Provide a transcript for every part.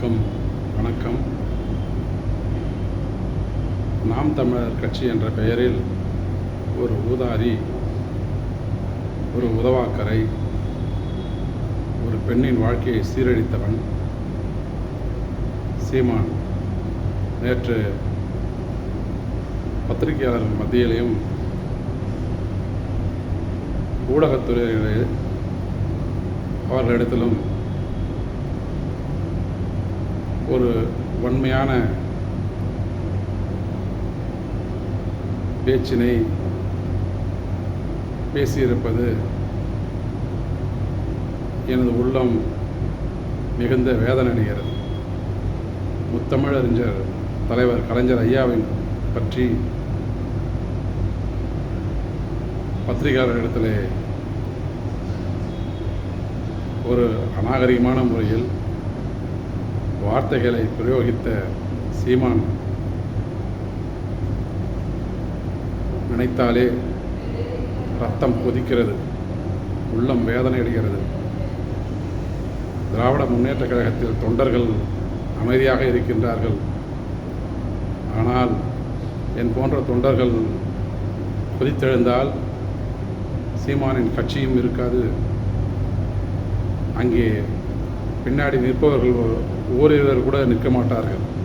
வணக்கம் வணக்கம். நாம் தமிழர் கட்சி என்ற பெயரில் ஒரு ஊதாரி ஒரு உதவாக்கரை ஒரு பெண்ணின் வாழ்க்கையை சீரழித்தவன் சீமான். நேற்று பத்திரிகையாளர்கள் மத்தியிலையும் ஊடகத்துறையிலே அவர்களிடத்திலும் ஒரு வன்மையான பேச்சினை பேசியிருப்பது எனது உள்ளம் மிகுந்த வேதனை அடைகிறது. முத்தமிழறிஞர் தலைவர் கலைஞர் ஐயாவின் பற்றி பத்திரிகையாளர்களிடத்திலே ஒரு அநாகரிகமான முறையில் வார்த்தைகளை பிரயோகித்த சீமான் நினைத்தாலே ரத்தம் கொதிக்கிறது உள்ளம் வேதனை அடைகிறது. திராவிட முன்னேற்ற கழகத்தில் தொண்டர்கள் அமைதியாக இருக்கின்றார்கள். ஆனால் என் போன்ற தொண்டர்கள் கொதித்தெழுந்தால் சீமானின் கட்சியும் இருக்காது. அங்கே பின்னாடி நிற்பவர்கள் ஓரிருவர் கூட நிற்க மாட்டார்கள்.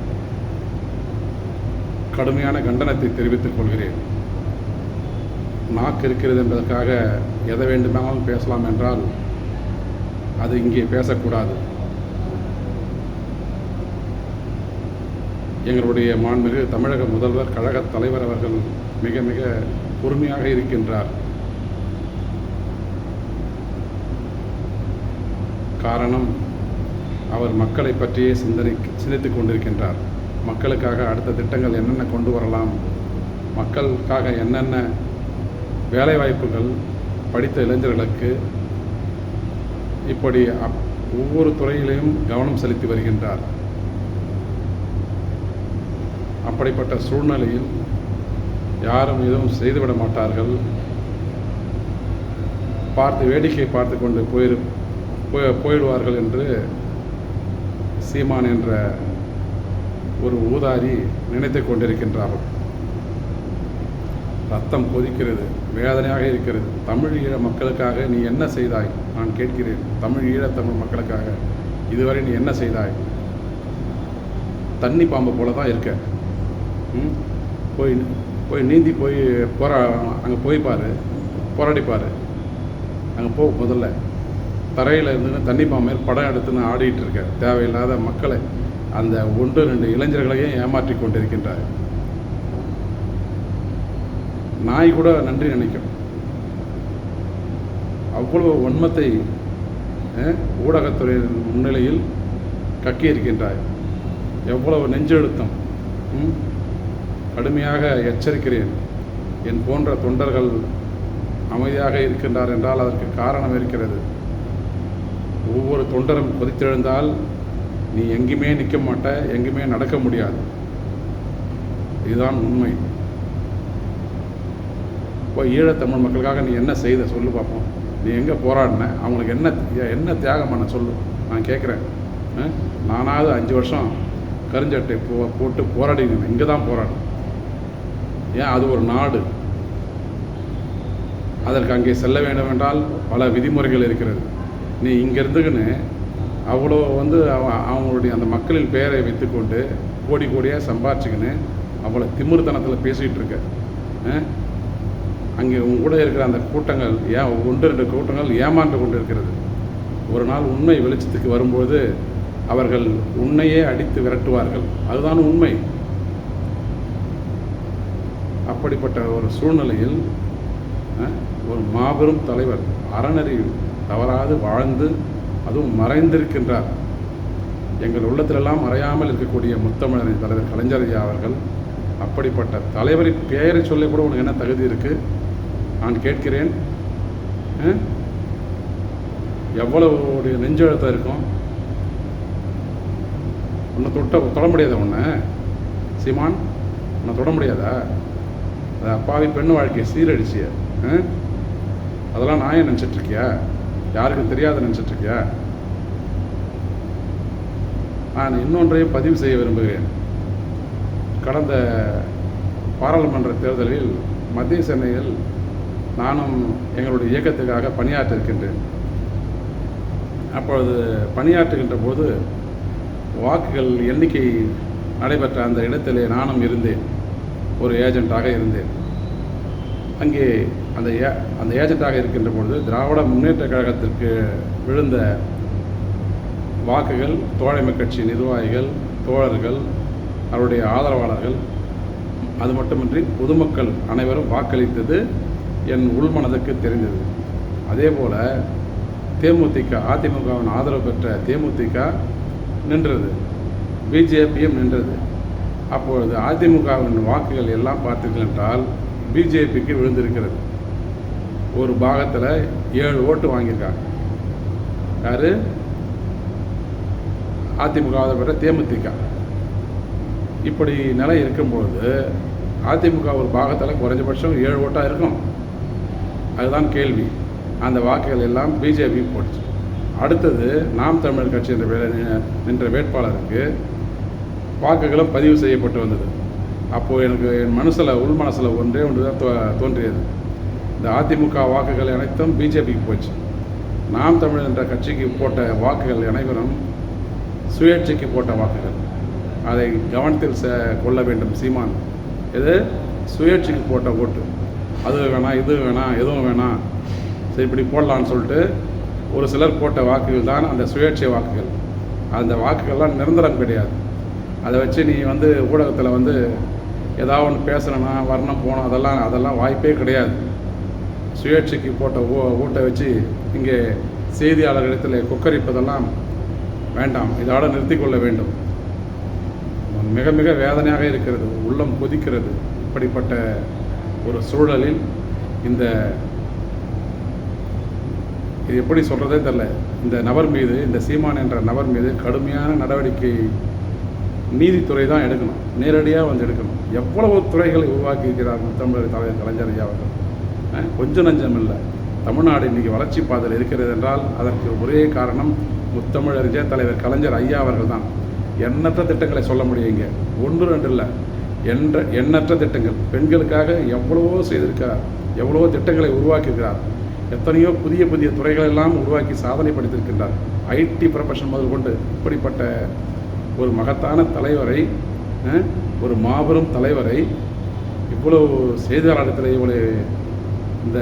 கடுமையான கண்டனத்தை தெரிவித்துக் கொள்கிறேன். நாக்கு இருக்கிறது என்பதற்காக எதை வேண்டுமானாலும் பேசலாம் என்றால் அது இங்கே பேசக்கூடாது. எங்களுடைய மாண்புமிகு தமிழக முதல்வர் கழகத் தலைவர் அவர்கள் மிக மிக பொறுமையாக இருக்கின்றார். காரணம் அவர் மக்களை பற்றியே சிந்தனை சிந்தித்துக் கொண்டிருக்கின்றார். மக்களுக்காக அடுத்த திட்டங்கள் என்னென்ன கொண்டு வரலாம்? மக்களுக்காக என்னென்ன வேலைவாய்ப்புகள் படித்த இளைஞர்களுக்கு இப்படி அப் ஒவ்வொரு துறையிலையும் கவனம் செலுத்தி வருகின்றார். அப்படிப்பட்ட சூழ்நிலையில் யாரும் எதுவும் செய்துவிட மாட்டார்கள். பார்த்து வேடிக்கை பார்த்து கொண்டு போயிரு போய் போயிடுவார்கள் என்று சீமான் என்ற ஒரு ஊதாரி நினைத்து கொண்டிருக்கின்றார்கள். ரத்தம் கொதிக்கிறது வேதனையாக இருக்கிறது. தமிழ் ஈழ மக்களுக்காக நீ என்ன செய்தாய்? நான் கேட்கிறேன். தமிழ் ஈழத்தமிழ் மக்களுக்காக இதுவரை நீ என்ன செய்தாய்? தண்ணி பாம்பு போல தான் இருக்க போய் போய் நீந்தி போய் போரா அங்கே போய் பாரு. போராடிப்பார் அங்கே போ முதல்ல. தரையில் இருந்து தண்ணி பாம்பு படம் எடுத்துன்னு ஆடிட்டு இருக்கார். தேவையில்லாத மக்களை அந்த ஒன்று ரெண்டு இளைஞர்களையும் ஏமாற்றி கொண்டிருக்கின்றார். நாய் கூட நன்றி நினைக்கும். அவ்வளவு ஒன்மத்தை ஊடகத்துறையின் முன்னிலையில் கக்கியிருக்கின்றாய். எவ்வளவு நெஞ்செழுத்தம் கடுமையாக எச்சரிக்கிறேன். என் போன்ற தொண்டர்கள் அமைதியாக இருக்கின்றார் என்றால் அதற்கு காரணம் இருக்கிறது. ஒவ்வொரு தொண்டரும் கொதித்தெழுந்தால் நீ எங்கேயுமே நிற்க மாட்ட எங்கேயுமே நடக்க முடியாது. இதுதான் உண்மை. இப்போ ஈழத்தமிழ் மக்களுக்காக நீ என்ன செய்த சொல்லு பார்ப்போம். நீ எங்கே போராடின? அவங்களுக்கு என்ன என்ன தியாகம் பண்ண சொல்லு? நான் கேட்குறேன். நானாவது அஞ்சு வருஷம் கருஞ்சட்டை போ போட்டு போராடினேன். இங்கே தான் போராடினேன். ஏன்? அது ஒரு நாடு. அதற்கு அங்கே செல்ல வேண்டும் என்றால் பல விதிமுறைகள் இருக்கிறது. நீ இங்கே இருந்துக்கின்னு அவ்வளோ வந்து அவ- அவங்களுடைய அந்த மக்களின் பெயரை வைத்துக்கொண்டு கோடி கோடியாக சம்பாரிச்சுக்கின்னு அவ்வளோ திமிர்த்தனத்தில் பேசிகிட்டு இருக்க. அங்கே உங்க கூட இருக்கிற அந்த கூட்டங்கள் ஏன் ஒன்று ரெண்டு கூட்டங்கள் ஏமாந்து கொண்டு இருக்கிறது ஒரு நாள் உண்மை வெளிச்சத்துக்கு வரும்போது அவர்கள் உன்னையே அடித்து விரட்டுவார்கள். அதுதான் உண்மை. அப்படிப்பட்ட ஒரு சூழ்நிலையில் ஒரு மாபெரும் தலைவர் அறநெறி தவறாது வாழ்ந்து அதுவும் மறைந்திருக்கின்றார். எங்கள் உள்ளத்திலெல்லாம் மறையாமல் இருக்கக்கூடிய முத்தமிழரின் தலைவர் கலைஞர் ஐயா அவர்கள் அப்படிப்பட்ட தலைவரின் பெயரை சொல்ல கூட உனக்கு என்ன தகுதி இருக்குது நான் கேட்கிறேன். எவ்வளவு நெஞ்செழுத்தம் இருக்கும்? உன்னை தொட்ட தொட முடியாதா உன்னை? சீமான் உன்னை தொட முடியாதா? அது அப்பாவி பெண் வாழ்க்கையை சீரடிச்சிய அதெல்லாம் நான் ஏன் நினச்சிட்ருக்கியா யாருக்கும் தெரியாத நினச்சிட்ருக்கியா? நான் இன்னொன்றையும் பதிவு செய்ய விரும்புகிறேன். கடந்த பாராளுமன்ற தேர்தலில் மத்திய சென்னையில் நானும் எங்களுடைய இயக்கத்துக்காக பணியாற்ற இருக்கின்றேன் அப்பொழுது பணியாற்றுகின்ற போது வாக்குகள் எண்ணிக்கை நடைபெற்ற அந்த இடத்திலே நானும் இருந்தேன். ஒரு ஏஜென்ட்டாக இருந்தேன். அங்கே அந்த ஏ அந்த ஏஜென்ட்டாக இருக்கின்ற பொழுது திராவிட முன்னேற்ற கழகத்திற்கு விழுந்த வாக்குகள் தோழமை கட்சி நிர்வாகிகள் தோழர்கள் அவருடைய ஆதரவாளர்கள் அது மட்டுமின்றி பொதுமக்கள் அனைவரும் வாக்களித்தது என் உள்மனதுக்கு தெரிந்தது. அதே போல் தேமுதிக அதிமுகவின் ஆதரவு பெற்ற தேமுதிக நின்றது. பிஜேபியும் நின்றது. அப்பொழுது அதிமுகவின் வாக்குகள் எல்லாம் பார்த்தீர்கள் என்றால் பிஜேபிக்கு விழுந்திருக்கிறது. ஒரு பாகத்தில் ஏழு ஓட்டு வாங்கியிருக்காங்க. யார்? அதிமுக பெற்ற தேமுதிக. இப்படி நிலை இருக்கும்பொழுது அதிமுக ஒரு பாகத்தில் குறைஞ்சபட்சம் ஏழு ஓட்டாக இருக்கும். அதுதான் கேள்வி. அந்த வாக்குகள் எல்லாம் பிஜேபி போட்டுச்சு. அடுத்தது நாம் தமிழர் கட்சி என்ற நின்ற வேட்பாளருக்கு வாக்குகளும் பதிவு செய்யப்பட்டு வந்தது. அப்போது எனக்கு என் மனசில் உள் மனசில் ஒன்றே ஒன்று தான் தோ- தோன்றியது. இந்த அதிமுக வாக்குகள் அனைத்தும் பிஜேபிக்கு போச்சு. நாம் தமிழ் என்ற கட்சிக்கு போட்ட வாக்குகள் அனைவரும் சுயேட்சைக்கு போட்ட வாக்குகள். அதை கவனத்தில் ச கொள்ள வேண்டும் சீமான். இது சுயேட்சைக்கு போட்ட ஓட்டு. அது வேணாம் இது வேணாம் எதுவும் வேணாம் சரி இப்படி போடலான்னு சொல்லிட்டு ஒரு சிலர் போட்ட வாக்குகள் தான் அந்த சுயேட்சை வாக்குகள். அந்த வாக்குகள்லாம் நிரந்தரம் கிடையாது. அதை வச்சு நீ வந்து ஊடகத்தில் வந்து ஏதாவது ஒன்று பேசுகிறேன்னா வரணும் போகணும் அதெல்லாம் அதெல்லாம் வாய்ப்பே கிடையாது. சுயேட்சைக்கு போட்ட ஓ ஓட்டை வச்சு இங்கே செய்தியாளர்களிடத்தில் கொக்கரிப்பதெல்லாம் வேண்டாம். இதோட நிறுத்தி கொள்ள வேண்டும். மிக மிக வேதனையாக இருக்கிறது. உள்ளம் கொதிக்கிறது. இப்படிப்பட்ட ஒரு சூழலில் இந்த இது எப்படி சொல்கிறதே தெரில இந்த நபர் மீது இந்த சீமான் என்ற நபர் மீது கடுமையான நடவடிக்கை நீதித்துறை தான் எடுக்கணும். நேரடியாக வந்து எடுக்கணும். எவ்வளவு துறைகளை உருவாக்கி இருக்கிறார் முத்தமிழர் தலைவர் கலைஞர் ஐயா அவர்கள்? கொஞ்சம் நஞ்சம் இல்லை. தமிழ்நாடு இன்றைக்கி வளர்ச்சி பாதையில் இருக்கிறது என்றால் அதற்கு ஒரே காரணம் முத்தமிழறிஞர் தலைவர் கலைஞர் ஐயா அவர்கள் தான். எண்ணற்ற திட்டங்களை சொல்ல முடியுங்க ஒன்று ரெண்டு இல்லை. என்ற எண்ணற்ற திட்டங்கள். பெண்களுக்காக எவ்வளவோ செய்திருக்கிறார். எவ்வளவோ திட்டங்களை உருவாக்கியிருக்கிறார். எத்தனையோ புதிய புதிய துறைகள் எல்லாம் உருவாக்கி சாதனை படைத்திருக்கின்றார். ஐடி ப்ரொஃபஷன் முதல் கொண்டு இப்படிப்பட்ட ஒரு மகத்தான தலைவரை ஒரு மாபெரும் தலைவரை இவ்வளவு செய்தியாளர்களிடத்தில் இவ்வளவு இந்த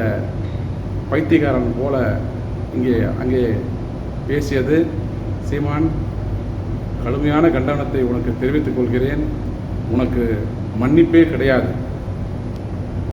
பைத்தியக்காரன் போல இங்கே அங்கே பேசியது. சீமான் கடுமையான கண்டனத்தை உனக்கு தெரிவித்துக் கொள்கிறேன். உனக்கு மன்னிப்பே கிடையாது.